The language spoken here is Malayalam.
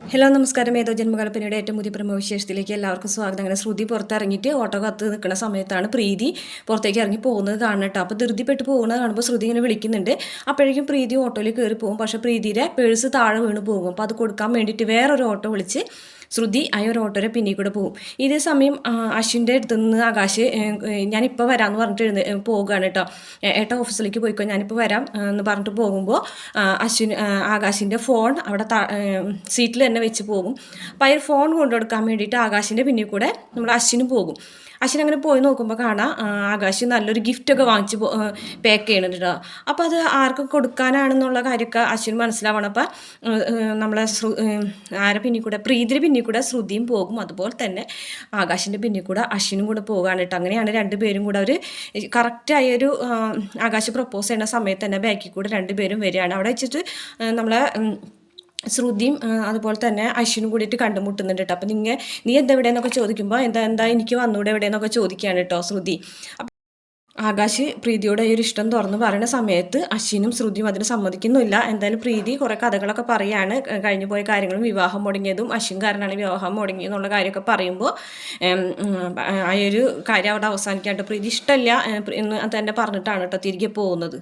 ഹലോ നമസ്കാരം. ഏതോ ജന്മകൽപ്പനയുടെ ഏറ്റവും പുതിയ പ്രമുഖ വിശേഷത്തിലേക്ക് എല്ലാവർക്കും സ്വാഗതം. അങ്ങനെ ശ്രുതി പുറത്തിറങ്ങിയിട്ട് ഓട്ടോ കത്ത് നിൽക്കുന്ന സമയത്താണ് പ്രീതി പുറത്തേക്ക് ഇറങ്ങി പോകുന്നത് കാണുന്നത്. കേട്ടോ അപ്പോൾ ധൃതിപ്പെട്ട് പോകുന്നത് കാണുമ്പോൾ ശ്രുതി ഇങ്ങനെ വിളിക്കുന്നുണ്ട്. അപ്പോഴേക്കും പ്രീതി ഓട്ടോയിൽ കയറി പോകും. പക്ഷേ പ്രീതിയുടെ പേഴ്സ് താഴെ വീണ് പോകും. അപ്പോൾ അത് കൊടുക്കാൻ വേണ്ടിയിട്ട് വേറൊരു ഓട്ടോ വിളിച്ച് ശ്രുതി ആ ഒരു ഓട്ടോയുടെ കൂടെ പോകും. ഇതേ സമയം അശ്വിന്റെ അടുത്ത് നിന്ന് ആകാശ് ഞാനിപ്പോൾ വരാമെന്ന് പറഞ്ഞിട്ട് പോവുകയാണ് കേട്ടോ. ഏട്ടാ ഓഫീസിലേക്ക് പോയിക്കോ ഞാനിപ്പോൾ വരാം എന്ന് പറഞ്ഞിട്ട് പോകുമ്പോൾ അശ്വിൻ ആകാശിന്റെ ഫോൺ അവിടെ സീറ്റിൽ തന്നെ വെച്ച് പോകും. അപ്പോൾ അതിൽ ഫോൺ കൊണ്ടു കൊടുക്കാൻ വേണ്ടിയിട്ട് ആകാശിന്റെ പിന്നിൽ കൂടെ നമ്മൾ അശ്വിന് പോകും. അശ്വിൻ അങ്ങനെ പോയി നോക്കുമ്പോൾ കാണാം ആകാശ് നല്ലൊരു ഗിഫ്റ്റൊക്കെ വാങ്ങിച്ച് പാക്ക് ചെയ്യണുണ്ട് കേട്ടോ. അപ്പോൾ അത് ആർക്ക് കൊടുക്കാനാണെന്നുള്ള കാര്യമൊക്കെ അശ്വിൻ മനസ്സിലാവണം. അപ്പം നമ്മളെ ആരെ പിന്നിൽ കൂടെ പ്രീതിരി കൂടെ ശ്രുതിയും പോകും. അതുപോലെ തന്നെ ആകാശിന്റെ പിന്നിൽ കൂടെ അശ്വിനും കൂടെ പോകുകയാണ് കേട്ടോ. അങ്ങനെയാണ് രണ്ടുപേരും കൂടെ അവർ കറക്റ്റായൊരു ആകാശ് പ്രപ്പോസ് ചെയ്യുന്ന സമയത്ത് തന്നെ ബാക്കിൽ കൂടെ രണ്ടുപേരും വരികയാണ്. അവിടെ വെച്ചിട്ട് നമ്മളെ ശ്രുതിയും അതുപോലെ തന്നെ അശ്വിനും കൂടിയിട്ട് കണ്ടുമുട്ടുന്നുണ്ട് കേട്ടോ. അപ്പം നിങ്ങൾ നീ എന്താ എവിടെയെന്നൊക്കെ ചോദിക്കുമ്പോൾ എന്താ എന്താ എനിക്ക് വന്നൂടെ എവിടെയെന്നൊക്കെ ചോദിക്കുകയാണ് കേട്ടോ ശ്രുതി. ആകാശ് പ്രീതിയോട് ഈ ഒരു ഇഷ്ടം തുറന്നു പറയുന്ന സമയത്ത് അശ്വിനും ശ്രുതിയും അതിന് സമ്മതിക്കുന്നില്ല എന്തായാലും പ്രീതി കുറേ കഥകളൊക്കെ പറയാണ് ക- കഴിഞ്ഞു പോയ കാര്യങ്ങളും വിവാഹം മുടങ്ങിയതും അശ്വിൻ കാരനാണ് വിവാഹം മുടങ്ങിയെന്നുള്ള കാര്യമൊക്കെ പറയുമ്പോൾ ആ ഒരു കാര്യം അവിടെ അവസാനിക്കാണ്ട് പ്രീതി ഇഷ്ടമല്ല എന്ന് തന്നെ പറഞ്ഞിട്ടാണ് കേട്ടോ തിരികെ പോകുന്നത്